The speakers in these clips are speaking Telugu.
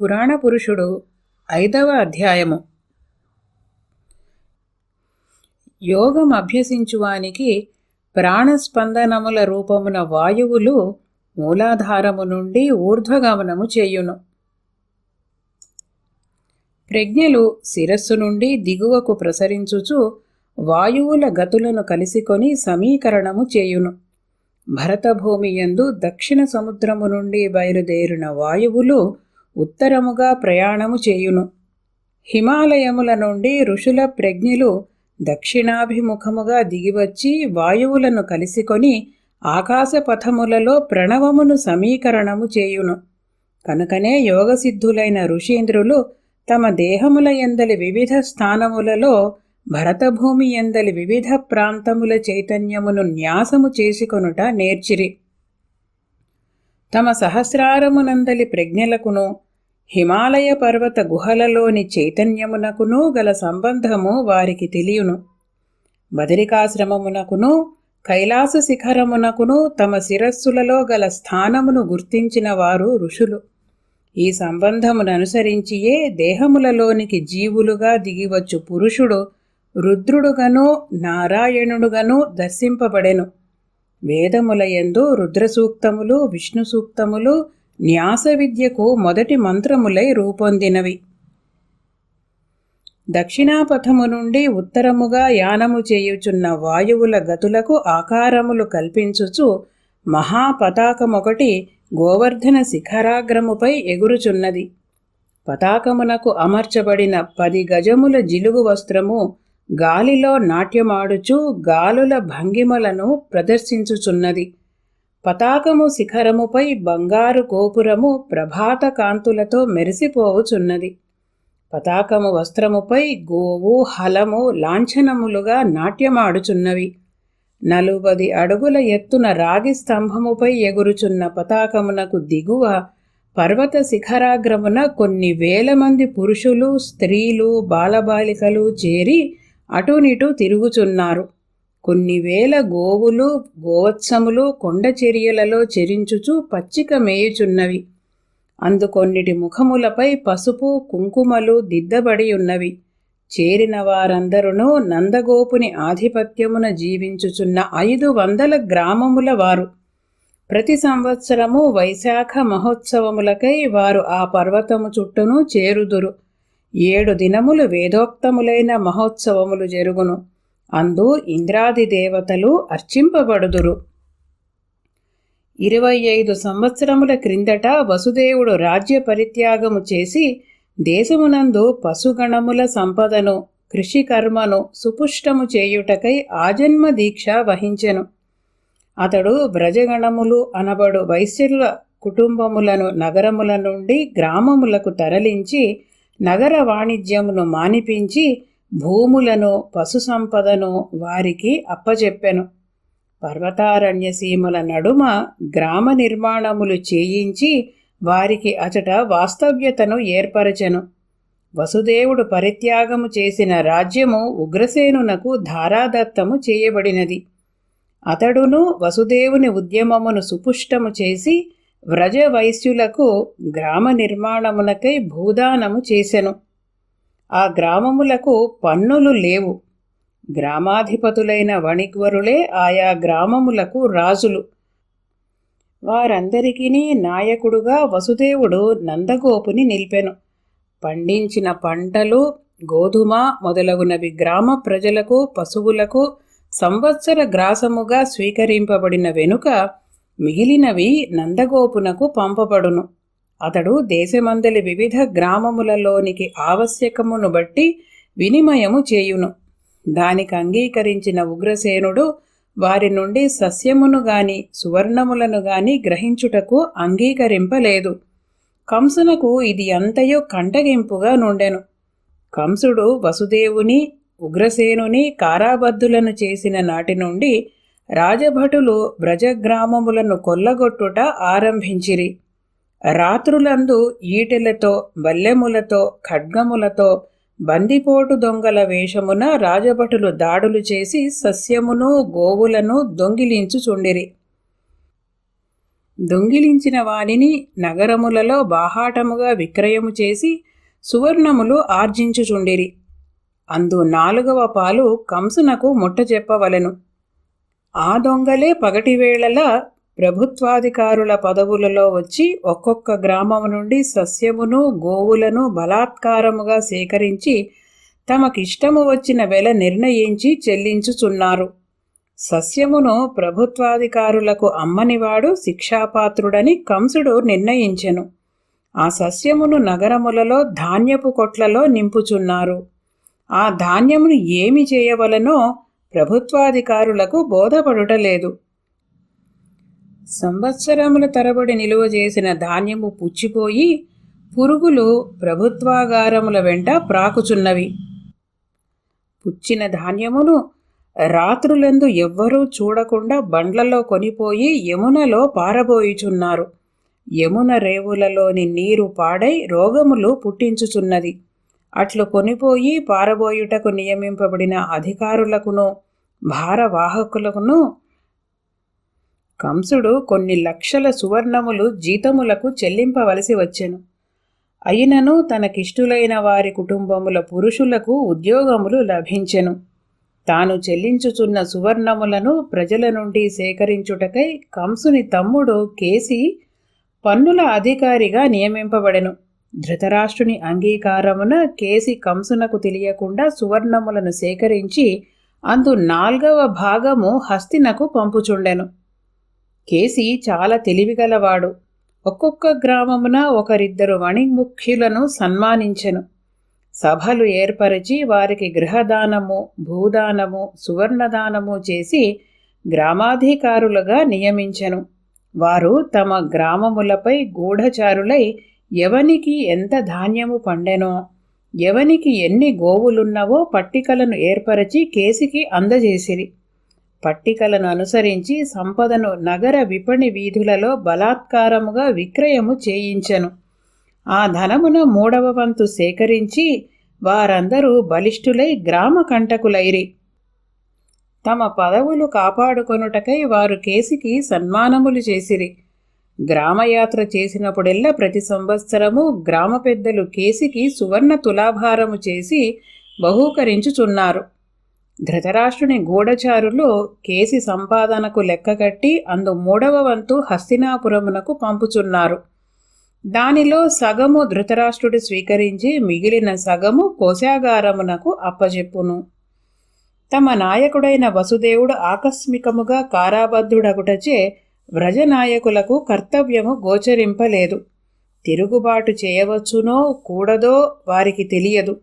పురాణ పురుషుడు ఐదవ అధ్యాయము. యోగం అభ్యసించువానికి ప్రాణస్పందనముల రూపమున వాయువులు మూలాధారము నుండి ఊర్ధ్వగమనము చేయును. ప్రజ్ఞలు శిరస్సు నుండి దిగువకు ప్రసరించుచు వాయువుల గతులను కలిసికొని సమీకరణము చేయును. భరతభూమి యందు దక్షిణ సముద్రము నుండి బయలుదేరిన వాయువులు ఉత్తరముగా ప్రయాణము చేయును. హిమాలయముల నుండి ఋషుల ప్రజ్ఞులు దక్షిణాభిముఖముగా దిగివచ్చి వాయువులను కలిసికొని ఆకాశపథములలో ప్రణవమును సమీకరణము చేయును. కనుకనే యోగసిద్ధులైన ఋషీంద్రులు తమ దేహముల ఎందలి వివిధ స్థానములలో భరతభూమి ఎందలి వివిధ ప్రాంతముల చైతన్యమును న్యాసము చేసుకొనుట నేర్చిరి. తమ సహస్రారమునందలి ప్రజ్ఞలకును హిమాలయ పర్వత గుహలలోని చైతన్యమునకును గల సంబంధము వారికి తెలియను. బదరికాశ్రమమునకును కైలాస శిఖరమునకును తమ శిరస్సులలో గల స్థానమును గుర్తించిన వారు ఋషులు. ఈ సంబంధమును అనుసరించియే దేహములలోనికి జీవులుగా దిగివచ్చు పురుషుడు రుద్రుడుగను నారాయణుడుగను దర్శింపబడెను. వేదములయందు రుద్రసూక్తములు విష్ణు సూక్తములు న్యాస విద్యకు మొదటి మంత్రములై రూపొందినవి. దక్షిణాపథము నుండి ఉత్తరముగా యానము చేయుచున్న వాయువుల గతులకు ఆకారములు కల్పించుచు మహాపతాకమొకటి గోవర్ధన శిఖరాగ్రముపై ఎగురుచున్నది. పతాకమునకు అమర్చబడిన పది గజముల జిలుగు వస్త్రము గాలిలో నాట్యమాడుచు గాలుల భంగిమలను ప్రదర్శించుచున్నది. పతాకము శిఖరముపై బంగారు గోపురము ప్రభాత కాంతులతో మెరిసిపోవుచున్నది. పతాకము వస్త్రముపై గోవు హలము లాంఛనములుగా నాట్యమాడుచున్నవి. నలుబది అడుగుల ఎత్తున రాగి స్తంభముపై ఎగురుచున్న పతాకమునకు దిగువ పర్వత శిఖరాగ్రమున కొన్ని వేల మంది పురుషులు స్త్రీలు బాలబాలికలు చేరి అటునిటు తిరుగుచున్నారు. కొన్ని వేల గోవులు గోవత్సములు కొండ చర్యలలో చెరించుచు పచ్చిక మేయుచున్నవి. అందుకొన్నిటి ముఖములపై పసుపు కుంకుమలు దిద్దబడి ఉన్నవి చేరిన వారందరూ నందగోపుని ఆధిపత్యమున జీవించుచున్న ఐదు వందల గ్రామముల వారు. ప్రతి సంవత్సరము వైశాఖ మహోత్సవములకై వారు ఆ పర్వతము చుట్టూను చేరుదురు. ఏడు దినములు వేదోక్తములైన మహోత్సవములు జరుగును. అందు ఇంద్రాది దేవతలు అర్చింపబడుదురు. ఇరవై ఐదు సంవత్సరముల క్రిందట వసుదేవుడు రాజ్య పరిత్యాగము చేసి దేశమునందు పశుగణముల సంపదను కృషి కర్మను సుపుష్టము చేయుటకై ఆజన్మ దీక్ష వహించెను. అతడు వ్రజగణములు అనబడు వైశ్యుల కుటుంబములను నగరముల నుండి గ్రామములకు తరలించి నగర వాణిజ్యమును మానిపించి భూములను పశు సంపదను వారికి అప్పచెప్పెను పర్వతారణ్య సీమల నడుమ గ్రామ నిర్మాణములు చేయించి వారికి అచట వాస్తవ్యతను ఏర్పరచెను. వసుదేవుడు పరిత్యాగము చేసిన రాజ్యము ఉగ్రసేనునకు ధారాదత్తము చేయబడినది. అతడును వసుదేవుని ఉద్యమమును సుపుష్టము చేసి వ్రజ వైశ్యులకు గ్రామ నిర్మాణమునకై భూదానము చేసెను. ఆ గ్రామములకు పన్నులు లేవు. గ్రామాధిపతులైన వణిగ్వరులే ఆయా గ్రామములకు రాజులు. వారందరికీ నాయకుడుగా వసుదేవుడు నందగోపుని నిలిపెను. పండించిన పంటలు గోధుమ మొదలగునవి గ్రామ ప్రజలకు పశువులకు సంవత్సర గ్రాసముగా స్వీకరింపబడిన వెనుక మిగిలినవి నందగోపునకు పంపబడును. అతడు దేశమందలి వివిధ గ్రామములలోనికి ఆవశ్యకమును బట్టి వినిమయము చేయును. దానికి అంగీకరించిన ఉగ్రసేనుడు వారి నుండి సస్యమును గాని సువర్ణములను గాని గ్రహించుటకు అంగీకరింపలేదు. కంసునకు ఇది అంతయో కంటగింపుగా నుండెను. కంసుడు వసుదేవుని ఉగ్రసేనుని కారాబద్దులను చేసిన నాటి నుండి రాజభటులు వ్రజగ్రామములను కొల్లగొట్టుట ఆరంభించిరి. రాత్రులందు ఈటెలతో బల్లెములతో ఖడ్గములతో బందిపోటు దొంగల వేషమున రాజభటులు దాడులు చేసి సస్యమును గోవులను దొంగిలించుచుండిరి దొంగిలించిన వానిని నగరములలో బాహాటముగా విక్రయము చేసి సువర్ణములు ఆర్జించుచుండిరి అందు నాలుగవ పాలు కంసునకు ముట్ట చెప్పవలెను ఆ దొంగలే పగటివేళలా ప్రభుత్వాధికారుల పదవులలో వచ్చి ఒక్కొక్క గ్రామము నుండి సస్యమును గోవులను బలాత్కారముగా సేకరించి తమకిష్టము వచ్చిన వెల నిర్ణయించి చెల్లించుచున్నారు. సస్యమును ప్రభుత్వాధికారులకు అమ్మనివాడు శిక్షాపాత్రుడని కంసుడు నిర్ణయించెను. ఆ సస్యమును నగరములలో ధాన్యపు కొట్లలో నింపుచున్నారు. ఆ ధాన్యమును ఏమి చేయవలనో ప్రభుత్వాధికారులకు బోధపడుటలేదు సంవత్సరముల తరబడి నిలువ చేసిన ధాన్యము పుచ్చిపోయి పురుగులు ప్రభుత్వాగారముల వెంట ప్రాకుచున్నవి. పుచ్చిన ధాన్యమును రాత్రులందు ఎవ్వరూ చూడకుండా బండ్లలో కొనిపోయి యమునలో పారబోయుచున్నారు. యమున రేవులలోని నీరు పాడై రోగములు పుట్టించుచున్నది. అట్లు కొనిపోయి పారబోయుటకు నియమింపబడిన అధికారులకును భారవాహకులకును కంసుడు కొన్ని లక్షల సువర్ణములు జీతములకు చెల్లింపవలసి వచ్చెను. అయినను తనకిష్టులైన వారి కుటుంబముల పురుషులకు ఉద్యోగములు లభించెను. తాను చెల్లించుచున్న సువర్ణములను ప్రజల నుండి సేకరించుటకై కంసుని తమ్ముడు కేసి పన్నుల అధికారిగా నియమింపబడెను. ధృతరాష్ట్రుని అంగీకారమున కేసి కంసునకు తెలియకుండా సువర్ణములను సేకరించి అందు నాల్గవ భాగము హస్తినకు పంపుచుండెను. కేసి చాలా తెలివిగలవాడు. ఒక్కొక్క గ్రామమున ఒకరిద్దరు వణిముఖ్యులను సన్మానించెను. సభలు ఏర్పరిచి వారికి గృహదానము భూదానము సువర్ణదానము చేసి గ్రామాధికారులుగా నియమించెను. వారు తమ గ్రామములపై గూఢచారులై ఎవనికి ఎంత ధాన్యము పండెనో ఎవనికి ఎన్ని గోవులున్నవో పట్టికలను ఏర్పరచి కేసికి అందజేసిరి. పట్టికలను అనుసరించి సంపదను నగర విపణి వీధులలో బలాత్కారముగా విక్రయము చేయించెను. ఆ ధనమున మూడవ వంతు సేకరించి వారందరూ బలిష్ఠులై గ్రామ కంటకులైరి. తమ పదవులు కాపాడుకొనుటకై వారు కేసికి సన్మానములు చేసిరి. గ్రామయాత్ర చేసినప్పుడెల్లా ప్రతి సంవత్సరము గ్రామ పెద్దలు కేసికి సువర్ణ తులాభారము చేసి బహూకరించుచున్నారు. ధృతరాష్ట్రుని గూఢచారులు కేసి సంపాదనకు లెక్కగట్టి అందు మూడవ వంతు హస్తినాపురమునకు పంపుచున్నారు. దానిలో సగము ధృతరాష్ట్రుడు స్వీకరించి మిగిలిన సగము కోశాగారమునకు అప్పజెప్పును. తమ నాయకుడైన వసుదేవుడు ఆకస్మికముగా కారాబద్ధుడగుటచే వ్రజనాయకులకు కర్తవ్యము గోచరింపలేదు. తిరుగుబాటు చేయవచ్చునో కూడదో వారికి తెలియదు.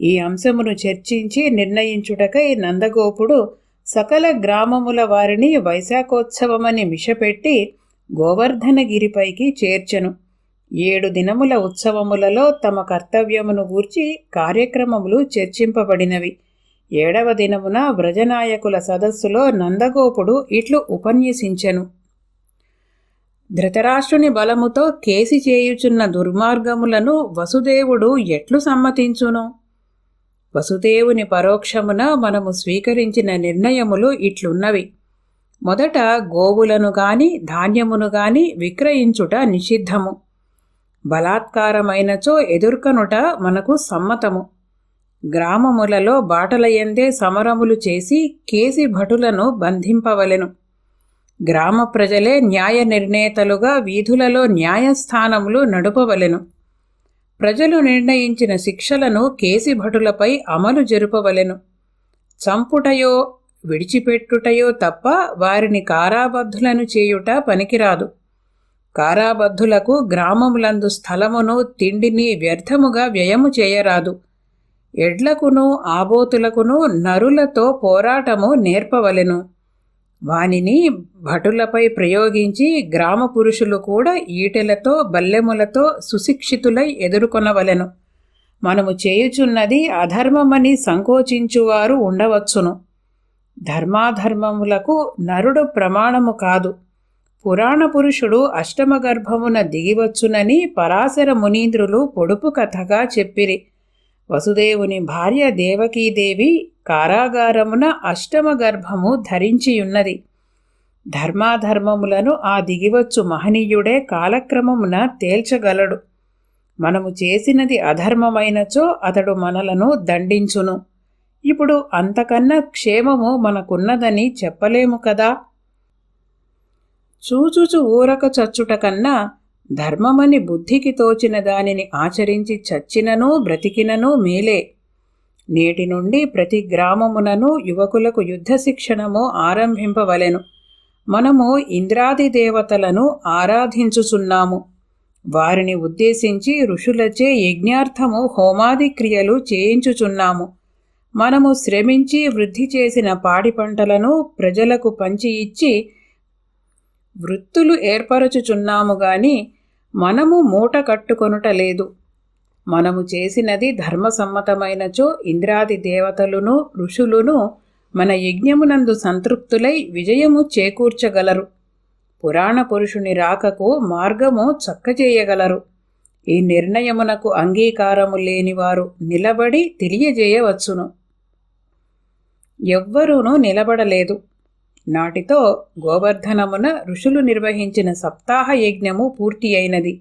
ఈ అంశమును చర్చించి నిర్ణయించుటకై నందగోపుడు సకల గ్రామముల వారిని వైశాఖోత్సవమని మిషపెట్టి గోవర్ధనగిరిపైకి చేర్చెను. ఏడు దినముల ఉత్సవములలో తమ కర్తవ్యమును గూర్చి కార్యక్రమములు చర్చింపబడినవి. ఏడవ దినమున వ్రజనాయకుల సదస్సులో నందగోపుడు ఇట్లు ఉపన్యసించెను. ధృతరాష్ట్రుని బలముతో కేసి చేయుచున్న దుర్మార్గములను వసుదేవుడు ఎట్లు సమ్మతించును? వసుదేవుని పరోక్షమున మనము స్వీకరించిన నిర్ణయములు ఇట్లున్నవి. మొదట గోవులను గాని ధాన్యమును గాని విక్రయించుట నిషిద్ధము. బలాత్కారమైనచో ఎదుర్కనుట మనకు సమ్మతము. గ్రామములలో బాటలయందే సమరములు చేసి కేసి భటులను బంధింపవలెను. గ్రామ ప్రజలే న్యాయ నిర్ణేతలుగా వీధులలో న్యాయస్థానములు నడుపవలెను. ప్రజలు నిర్ణయించిన శిక్షలను కేసి భటులపై అమలు జరుపవలెను. చంపుటయో విడిచిపెట్టుటయో తప్ప వారిని కారాబద్ధులను చేయుట పనికిరాదు. కారాబద్ధులకు గ్రామములందు స్థలమును తిండిని వ్యర్థముగా వ్యయము చేయరాదు. ఎడ్లకును ఆబోతులకును నరులతో పోరాటము నేర్పవలెను. వానిని భటులపై ప్రయోగించి గ్రామ పురుషులు కూడా ఈటెలతో బల్లెములతో సుశిక్షితులై ఎదుర్కొనవలెను. మనము చేయుచున్నది అధర్మమని సంకోచించువారు ఉండవచ్చును. ధర్మాధర్మములకు నరుడు ప్రమాణము కాదు. పురాణ పురుషుడు అష్టమ గర్భమున దిగివచ్చునని పరాశర మునీంద్రులు పొడుపు కథగా చెప్పిరి. వసుదేవుని భార్య దేవకీదేవి కారాగారమున అష్టమ గర్భము ధరించియున్నది. ధర్మాధర్మములను ఆ దిగివచ్చు మహనీయుడే కాలక్రమమున తేల్చగలడు. మనము చేసినది అధర్మమైనచో అతడు మనలను దండించును. ఇప్పుడు అంతకన్నా క్షేమము మనకున్నదని చెప్పలేము కదా? చూచుచు ఊరక చచ్చుట కన్నా ధర్మమని బుద్ధికి తోచిన దానిని ఆచరించి చచ్చినను బ్రతికినను మేలే. నేటి నుండి ప్రతి గ్రామమునను యువకులకు యుద్ధ శిక్షణము ఆరంభింపవలెను. మనము ఇంద్రాది దేవతలను ఆరాధించుచున్నాము. వారిని ఉద్దేశించి ఋషులచే యజ్ఞార్థము హోమాది క్రియలు చేయించుచున్నాము. మనము శ్రమించి వృద్ధి చేసిన పాడి పంటలను ప్రజలకు పంచి ఇచ్చి వృత్తులు ఏర్పరచుచున్నాము గాని మనము మూట కట్టుకొనుట లేదు. మనము చేసినది ధర్మసమ్మతమైనచో ఇంద్రాది దేవతలును ఋషులును మన యజ్ఞమునందు సంతృప్తులై విజయము చేకూర్చగలరు. పురాణ పురుషుని రాకకు మార్గము చక్కజేయగలరు. ఈ నిర్ణయమునకు అంగీకారము లేనివారు నిలబడి తెలియజేయవచ్చును. ఎవ్వరూనూ నిలబడలేదు. నాటితో గోవర్ధనమున ఋషులు నిర్వహించిన సప్తాహ యజ్ఞము పూర్తి అయినది.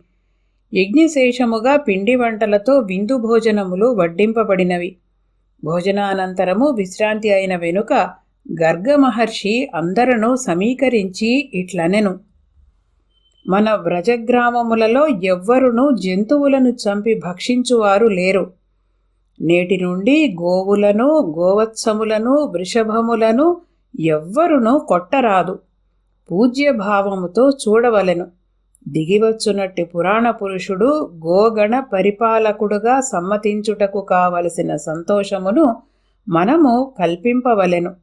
యజ్ఞశేషముగా పిండి వంటలతో విందు భోజనములు వడ్డింపబడినవి. భోజనానంతరము విశ్రాంతి అయిన వెనుక గర్గ మహర్షి అందరను సమీకరించి ఇట్లనెను. మన వ్రజగ్రామములలో ఎవ్వరును జంతువులను చంపి భక్షించువారు లేరు. నేటి నుండి గోవులను గోవత్సములను వృషభములను ఎవ్వరునూ కొట్టరాదు. పూజ్యభావముతో చూడవలెను. దిగివచ్చునట్టి పురాణ పురుషుడు గోగణ పరిపాలకుడుగా సమ్మతించుటకు కావలసిన సంతోషమును మనము కల్పింపవలెను.